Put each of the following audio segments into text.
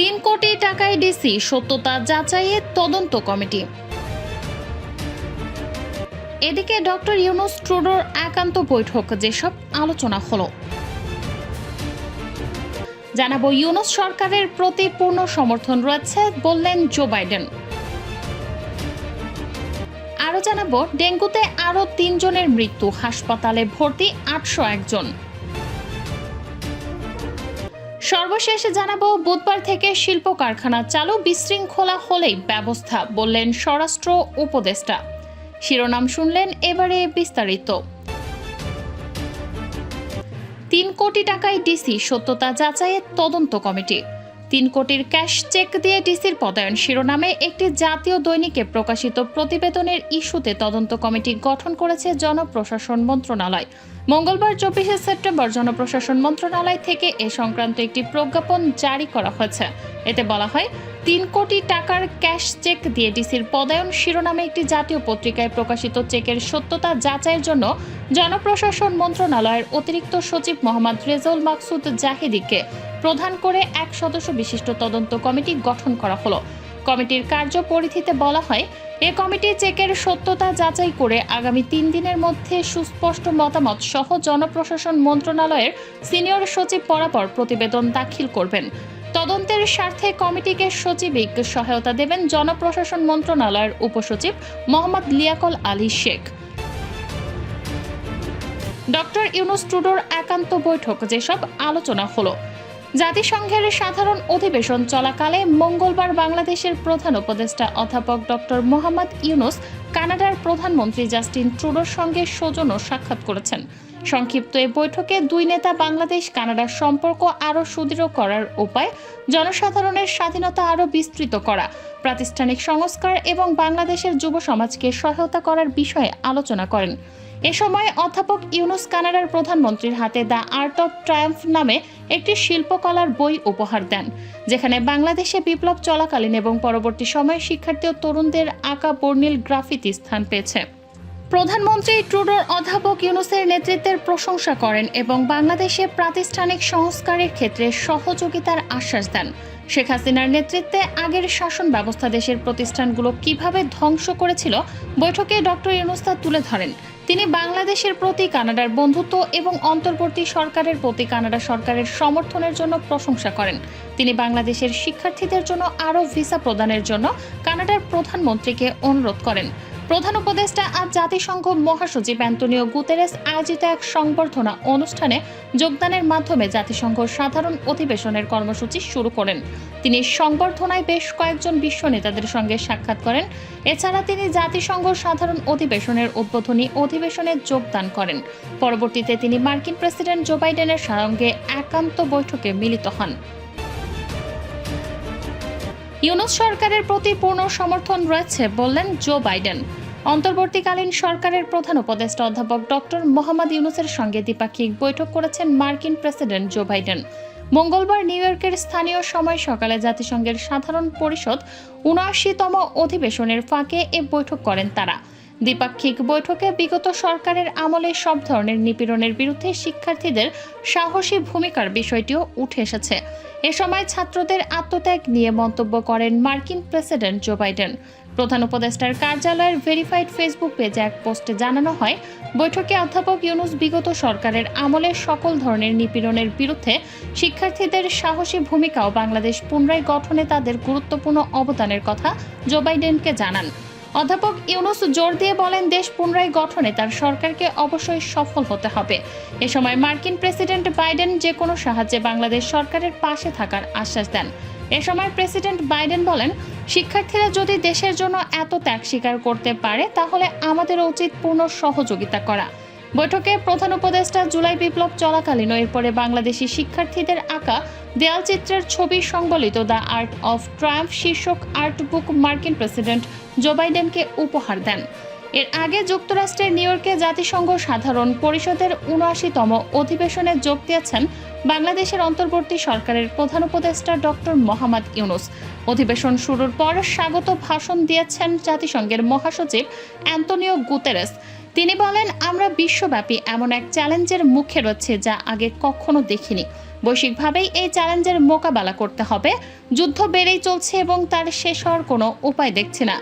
তিন কোটি টাকায় ডিসি সত্যতা যাচাইয়ে তদন্ত কমিটি। এদিকে ডক্টর ইউনুস ট্রুডোর একান্ত বৈঠক, যেসব আলোচনা হলো। জানাব, ইউনুস সরকারের প্রতি পূর্ণ সমর্থন রয়েছে বললেন জো বাইডেন। আরও জানাব, ডেঙ্গুতে আরও তিনজনের মৃত্যু, হাসপাতালে ভর্তি আটশো একজন। সর্বশেষ জানাব, বুধবার থেকে শিল্প কারখানা চালু বিশৃঙ্খলা হলেই ব্যবস্থা, বললেন স্বরাষ্ট্র উপদেষ্টা। শিরোনাম শুনলেন এবারে বিস্তারিত। তিন কোটি টাকায় ডিসি সত্যতা যাচাইয়ের তদন্ত কমিটি। তিন কোটির ক্যাশ চেক দিয়ে ডিসির পদায়ন শিরোনামে একটি জাতীয় দৈনিকে প্রকাশিত প্রতিবেদনের ইস্যুতে তদন্ত কমিটি গঠন করেছে জনপ্রশাসন মন্ত্রণালয়। মঙ্গলবার চব্বিশে সেপ্টেম্বর জনপ্রশাসন মন্ত্রণালয় থেকে এ সংক্রান্ত একটি প্রজ্ঞাপন জারি করা হয়েছে। এতে বলা হয় তিন কোটি টাকার ক্যাশ চেক দিয়ে ডিসির পদায়ন শিরোনামে একটি জাতীয় পত্রিকায় প্রকাশিত চেকের সত্যতা যাচাইয়ের জন্য জনপ্রশাসন মন্ত্রণালয়ের অতিরিক্ত সচিব মোহাম্মদ রেজাউল মাকসুদ জাহিদিকে প্রধান করে এক সদস্য বিশিষ্ট তদন্ত কমিটি গঠন করা হলো। কমিটির কার্যপরিধিতে বলা হয়, এ কমিটি চেকের সত্যতা যাচাই করে আগামী তিন দিনের মধ্যে সুস্পষ্ট মতামত সহ জনপ্রশাসন মন্ত্রণালয়ের সিনিয়র সচিব বরাবর প্রতিবেদন দাখিল করবেন। তদন্তের স্বার্থে কমিটিকে সচিবিক সহায়তা দেবেন জনপ্রশাসন মন্ত্রণালয়ের উপসচিব মোহাম্মদ লিয়াকল আলী শেখ। ডক্টর ইউনুস ট্রুডোর একান্ত বৈঠক, যেসব আলোচনা হলো। জাতিসংঘের সাধারণ অধিবেশন চলাকালে মঙ্গলবার বাংলাদেশের প্রধান উপদেষ্টা অধ্যাপক ডক্টর মোহাম্মদ ইউনুস কানাডার প্রধানমন্ত্রী জাস্টিন ট্রুডোর সঙ্গে সৌজন্য সাক্ষাৎ করেছেন। সংক্ষিপ্ত এ বৈঠকে দুই নেতা বাংলাদেশ, কানাডার সম্পর্ক আরও সুদৃঢ় করার উপায়, জনসাধারণের স্বাধীনতা আরও বিস্তৃত করা, প্রাতিষ্ঠানিক সংস্কার এবং বাংলাদেশের যুব সমাজকে সহায়তা করার বিষয়ে আলোচনা করেন। এ সময় অধ্যাপক ইউনুস কানাডার প্রধানমন্ত্রীর হাতে দ্য আর্ট অফ ট্রায়াম্ফ নামে একটি শিল্পকলার বই উপহার দেন, যেখানে বাংলাদেশে বিপ্লব চলাকালীন এবং পরবর্তী সময়ে শিক্ষার্থী ও তরুণদের আঁকা বর্ণিল গ্রাফিতি স্থান পেয়েছে। প্রধানমন্ত্রী ট্রুডোর অধ্যাপক ইউনুসের নেতৃত্বের প্রশংসা করেন এবং বাংলাদেশে প্রাতিষ্ঠানিক সংস্কারের ক্ষেত্রে সহযোগিতার আশ্বাস দেন। শেখ হাসিনার নেতৃত্বে আগের শাসন ব্যবস্থা দেশের প্রতিষ্ঠানগুলো কীভাবে ধ্বংস করেছিল, বৈঠকে ডক্টর ইউনুস তা তুলে ধরেন। তিনি বাংলাদেশের প্রতি কানাডার বন্ধুত্ব এবং অন্তর্বর্তী সরকারের প্রতি কানাডা সরকারের সমর্থনের জন্য প্রশংসা করেন। তিনি বাংলাদেশের শিক্ষার্থীদের জন্য আরও ভিসা প্রদানের জন্য কানাডার প্রধানমন্ত্রীকে অনুরোধ করেন। প্রধান উপদেষ্টা আজ জাতিসংঘ মহাসচিব অ্যান্টনিও গুতেরেস আয়োজিত এক সংবর্ধনা অনুষ্ঠানে যোগদানের মাধ্যমে জাতিসংঘ সাধারণ অধিবেশনের কর্মসূচি শুরু করেন। তিনি সংবর্ধনায় বেশ কয়েকজন বিশ্ব নেতাদের সঙ্গে সাক্ষাৎ করেন। এছাড়া তিনি জাতিসংঘ সাধারণ অধিবেশনের উদ্বোধনী অধিবেশনে যোগদান করেন। পরবর্তীতে তিনি মার্কিন প্রেসিডেন্ট জো বাইডেনের সঙ্গে একান্ত বৈঠকে মিলিত হন। ইউনুস সরকারের প্রতি পূর্ণ সমর্থন রয়েছে বললেন জো বাইডেন। অন্তর্বর্তীকালীন সরকারের প্রধান উপদেষ্টা অধ্যাপক ডক্টর মোহাম্মদ ইউনুসের সঙ্গে দ্বিপাক্ষিক বৈঠক করেছেন মার্কিন প্রেসিডেন্ট জো বাইডেন। মঙ্গলবার নিউ ইয়র্কের স্থানীয় সময় সকালে জাতিসংঘের সাধারণ পরিষদ উনআশিতম অধিবেশনের ফাঁকে এ বৈঠক করেন তারা। দ্বিপাক্ষিক বৈঠকে বিগত সরকারের আমলে সব ধরনের নিপীড়নের বিরুদ্ধে শিক্ষার্থীদের সাহসী ভূমিকার বিষয়টিও উঠে এসেছে। এ সময় ছাত্রদের আত্মত্যাগ নিয়ে মন্তব্য করেন মার্কিন প্রেসিডেন্ট জো বাইডেন। প্রধান উপদেষ্টার কার্যালয়ের ভেরিফাইড ফেসবুক পেজে এক পোস্টে জানানো হয়, বৈঠকে অধ্যাপক ইউনুস বিগত সরকারের আমলে সকল ধরনের নিপীড়নের বিরুদ্ধে শিক্ষার্থীদের সাহসী ভূমিকা ও বাংলাদেশ পুনরায় গঠনে তাদের গুরুত্বপূর্ণ অবদানের কথা জো বাইডেনকে জানান। অধ্যাপক ইউনুস জোর দিয়ে বলেন, দেশ পুনরায় গঠনে তার সরকারকে অবশ্যই সফল হতে হবে। এ সময় মার্কিন প্রেসিডেন্ট বাইডেন যে কোনো সাহায্যে বাংলাদেশ সরকারের পাশে থাকার আশ্বাস দেন। এ সময় প্রেসিডেন্ট বাইডেন বলেন শিক্ষার্থীরা যদি দেশের জন্য এত ত্যাগ স্বীকার করতে পারে, তাহলে আমাদের উচিত পূর্ণ সহযোগিতা করা। বৈঠকে প্রধান উপদেষ্টা জুলাই বিপ্লব চলাকালীন এরপরে বাংলাদেশি শিক্ষার্থীদের আঁকা দেয়ালচিত্রের ছবি সংবলিত দ্য আর্ট অফ ট্রায়াম্ফ শীর্ষক আর্ট বুক মার্কিন প্রেসিডেন্ট জো বাইডেনকে উপহার দেন। এর আগে যুক্তরাষ্ট্রের নিউ ইয়র্কে জাতিসংঘ সাধারণ পরিষদের উনআশিতম অধিবেশনে যোগ দিয়েছেন বাংলাদেশের অন্তর্বর্তী সরকারের প্রধান উপদেষ্টা ডক্টর মোহাম্মদ ইউনুস। অধিবেশন শুরুর পর স্বাগত ভাষণ দিয়েছেন জাতিসংঘের মহাসচিব অ্যান্তনিও গুতেরেস। তিনি বলেন, আমরা বিশ্বব্যাপী এমন এক চ্যালেঞ্জের মুখে রয়েছে যা আগে কখনো দেখিনি। বৈশ্বিকভাবেই এই চ্যালেঞ্জের মোকাবেলা করতে হবে। যুদ্ধ বেড়েই চলছে এবং তার শেষ হওয়ার কোনো উপায় দেখছে না।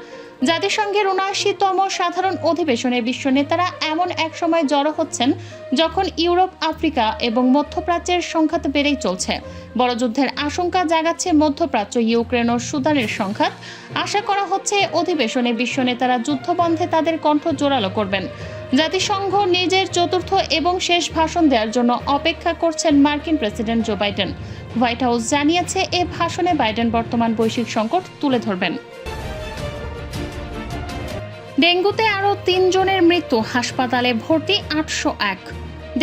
জাতিসংঘের উনআশিতম সাধারণ অধিবেশনে বিশ্ব নেতারা এমন এক সময় জড়ো হচ্ছেন যখন ইউরোপ, আফ্রিকা এবং মধ্যপ্রাচ্যের সংঘাত বেড়েই চলছে। বড় যুদ্ধের আশঙ্কা জাগাচ্ছে মধ্যপ্রাচ্য ইউক্রেন ও সুদানের সংঘাত। আশা করা হচ্ছে অধিবেশনে বিশ্ব নেতারা যুদ্ধবন্ধে তাদের কণ্ঠ জোরালো করবেন। জাতিসংঘ নিজের চতুর্থ এবং শেষ ভাষণ দেওয়ার জন্য অপেক্ষা করছেন মার্কিন president Joe Biden. White House জানিয়েছে, এ ভাষণে বাইডেন বর্তমান বৈশ্বিক সংকট তুলে ধরবেন। ডেঙ্গুতে আরও তিনজনের মৃত্যু। হাসপাতালে ভর্তি আটশো এক।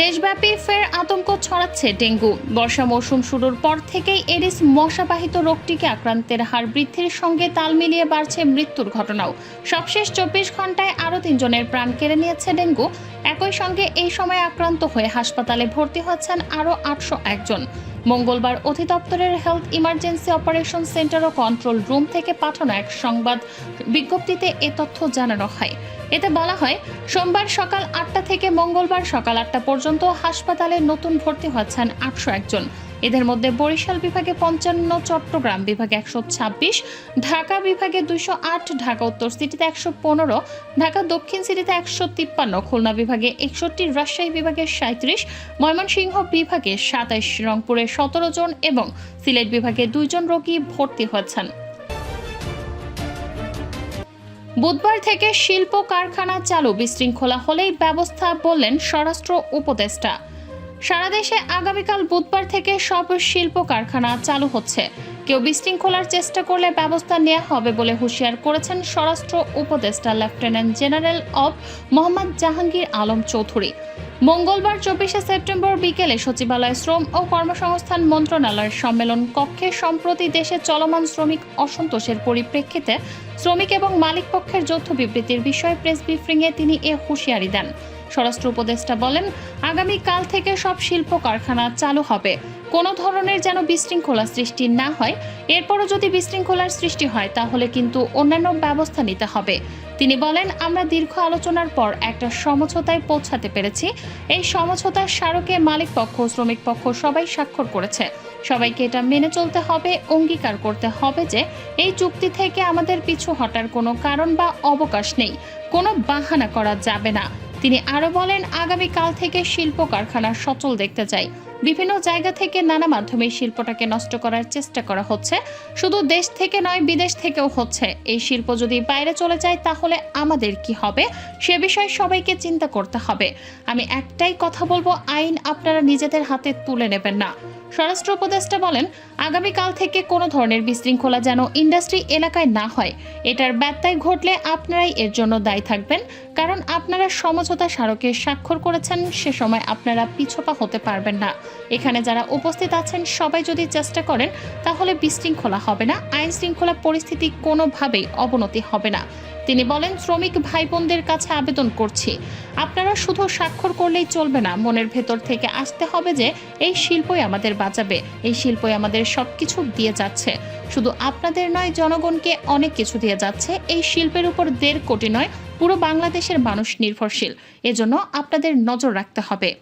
দেশব্যাপী ফের আতঙ্ক ছড়াচ্ছে ডেঙ্গু। বর্ষা মৌসুম শুরুর পর থেকেই এডিস মশাবাহিত রোগটিকে আক্রান্তের হার বৃদ্ধির সঙ্গে তাল মিলিয়ে বাড়ছে মৃত্যুর ঘটনাও। সবশেষ চব্বিশ ঘন্টায় আরও তিনজনের প্রাণ কেড়ে নিয়েছে ডেঙ্গু। একই সঙ্গে এই সময় আক্রান্ত হয়ে হাসপাতালে ভর্তি হচ্ছেন আরও আটশো একজন। মঙ্গলবার অধিদপ্তরের হেলথ ইমার্জেন্সি অপারেশন সেন্টার ও কন্ট্রোল রুম থেকে পাঠানো এক সংবাদ বিজ্ঞপ্তিতে এ তথ্য জানানো হয়। এতে বলা হয়, সোমবার সকাল আটটা থেকে মঙ্গলবার সকাল আটটা পর্যন্ত হাসপাতালে নতুন ভর্তি হচ্ছেন আটশো একজন। এদের মধ্যে বরিশাল বিভাগে পঞ্চান্ন, চট্টগ্রাম বিভাগে একশো ছাব্বিশ, ঢাকা বিভাগে দুইশো আট, ঢাকা উত্তর সিটিতে একশো পনেরো, ঢাকা দক্ষিণ সিটিতে একশো তিপ্পান্ন, খুলনা বিভাগে একষট্টি, রাজশাহী বিভাগে সাঁত্রিশ, ময়মনসিংহ বিভাগে সাতাইশ, রংপুরে সতেরো জন এবং সিলেট বিভাগে দুইজন রোগী ভর্তি হয়েছেন বুধবার থেকে শিল্প কারখানা চালু বিশৃঙ্খলা হলেই ব্যবস্থা বললেন স্বরাষ্ট্র উপদেষ্টা। সারা দেশে আগামীকাল বুধবার থেকে সব শিল্প কারখানা চালু হচ্ছে। কেউ বিশৃঙ্খলার চেষ্টা করলে ব্যবস্থা নেওয়া হবে বলে হুঁশিয়ার করেছেন স্বরাষ্ট্র উপদেষ্টা লেফটেন্যান্ট জেনারেল অব মোহাম্মদ জাহাঙ্গীর আলম চৌধুরী। মঙ্গলবার, চব্বিশে সেপ্টেম্বর বিকেলে সচিবালয় শ্রম ও কর্মসংস্থান মন্ত্রণালয়ের সম্মেলন কক্ষে সম্প্রতি দেশে চলমান শ্রমিক অসন্তোষের পরিপ্রেক্ষিতে শ্রমিক এবং মালিক পক্ষের যৌথ বিবৃতির বিষয়ে প্রেস ব্রিফিংয়ে তিনি এ হুঁশিয়ারি দেন। স্বরাষ্ট্র উপদেষ্টা বলেন, আগামী কাল থেকে সব শিল্প কারখানা চালু হবে। কোনো ধরনের যেন বিশৃঙ্খলা সৃষ্টি না হয়, এরপরও যদি বিশৃঙ্খলার সৃষ্টি হয়, তাহলে কিন্তু অন্যান্য ব্যবস্থা নিতে হবে। তিনি বলেন, আমরা দীর্ঘ আলোচনার পর একটা সমঝোতায় পৌঁছাতে পেরেছি। এই সমঝোতার স্মারকে মালিক পক্ষ, শ্রমিক পক্ষ সবাই স্বাক্ষর করেছে। সবাইকে এটা মেনে চলতে হবে, অঙ্গীকার করতে হবে যে, এই চুক্তি থেকে আমাদের পিছু হটার কোনো কারণ বা অবকাশ নেই। কোনো বাহানা করা যাবে না। তিনি আরও বলেন আগামী কাল থেকে শিল্প কারখানা সচল দেখতে চাই। বিভিন্ন জায়গা থেকে নানা মাধ্যমে শিল্পটাকে নষ্ট করার চেষ্টা করা হচ্ছে। শুধু দেশ থেকে নয়, বিদেশ থেকেও হচ্ছে। এই শিল্প যদি বাইরে চলে যায়, তাহলে আমাদের কি হবে? সে বিষয়ে সবাইকে চিন্তা করতে হবে। আমি একটাই কথা বলব, আইন আপনারা নিজেদের হাতে তুলে নেবেন না। স্বরাষ্ট্র উপদেষ্টা বলেন, আগামীকাল থেকে কোনো ধরনের বিশৃঙ্খলা যেন ইন্ডাস্ট্রি এলাকায় না হয়, এটার ব্যত্যয় ঘটলে আপনারাই এর জন্য দায়ী থাকবেন, কারণ আপনারা সমঝোতা স্মারকে স্বাক্ষর করেছেন, সে সময় আপনারা পিছপা হতে পারবেন না। এখানে যারা উপস্থিত আছেন, সবাই যদি চেষ্টা করেন, তাহলে বিশৃঙ্খলা হবে না আইন শৃঙ্খলা পরিস্থিতি কোনোভাবেই অবনতি হবে না। তিনি বলেন, শ্রমিক ভাই বোনদের কাছে আবেদন করছি। আপনারা শুধু স্বাক্ষর করলেই চলবে না। মনের ভেতর থেকে আসতে হবে যে, এই শিল্পই আমাদের বাঁচাবে। এই শিল্পই আমাদের সব কিছু দিয়ে যাচ্ছে। শুধু আপনাদের নয়, জনগণকে অনেক কিছু দিয়ে যাচ্ছে। এই শিল্পের উপর দেড় কোটি নয়, পুরো বাংলাদেশের মানুষ নির্ভরশীল। এজন্য আপনাদের নজর রাখতে হবে।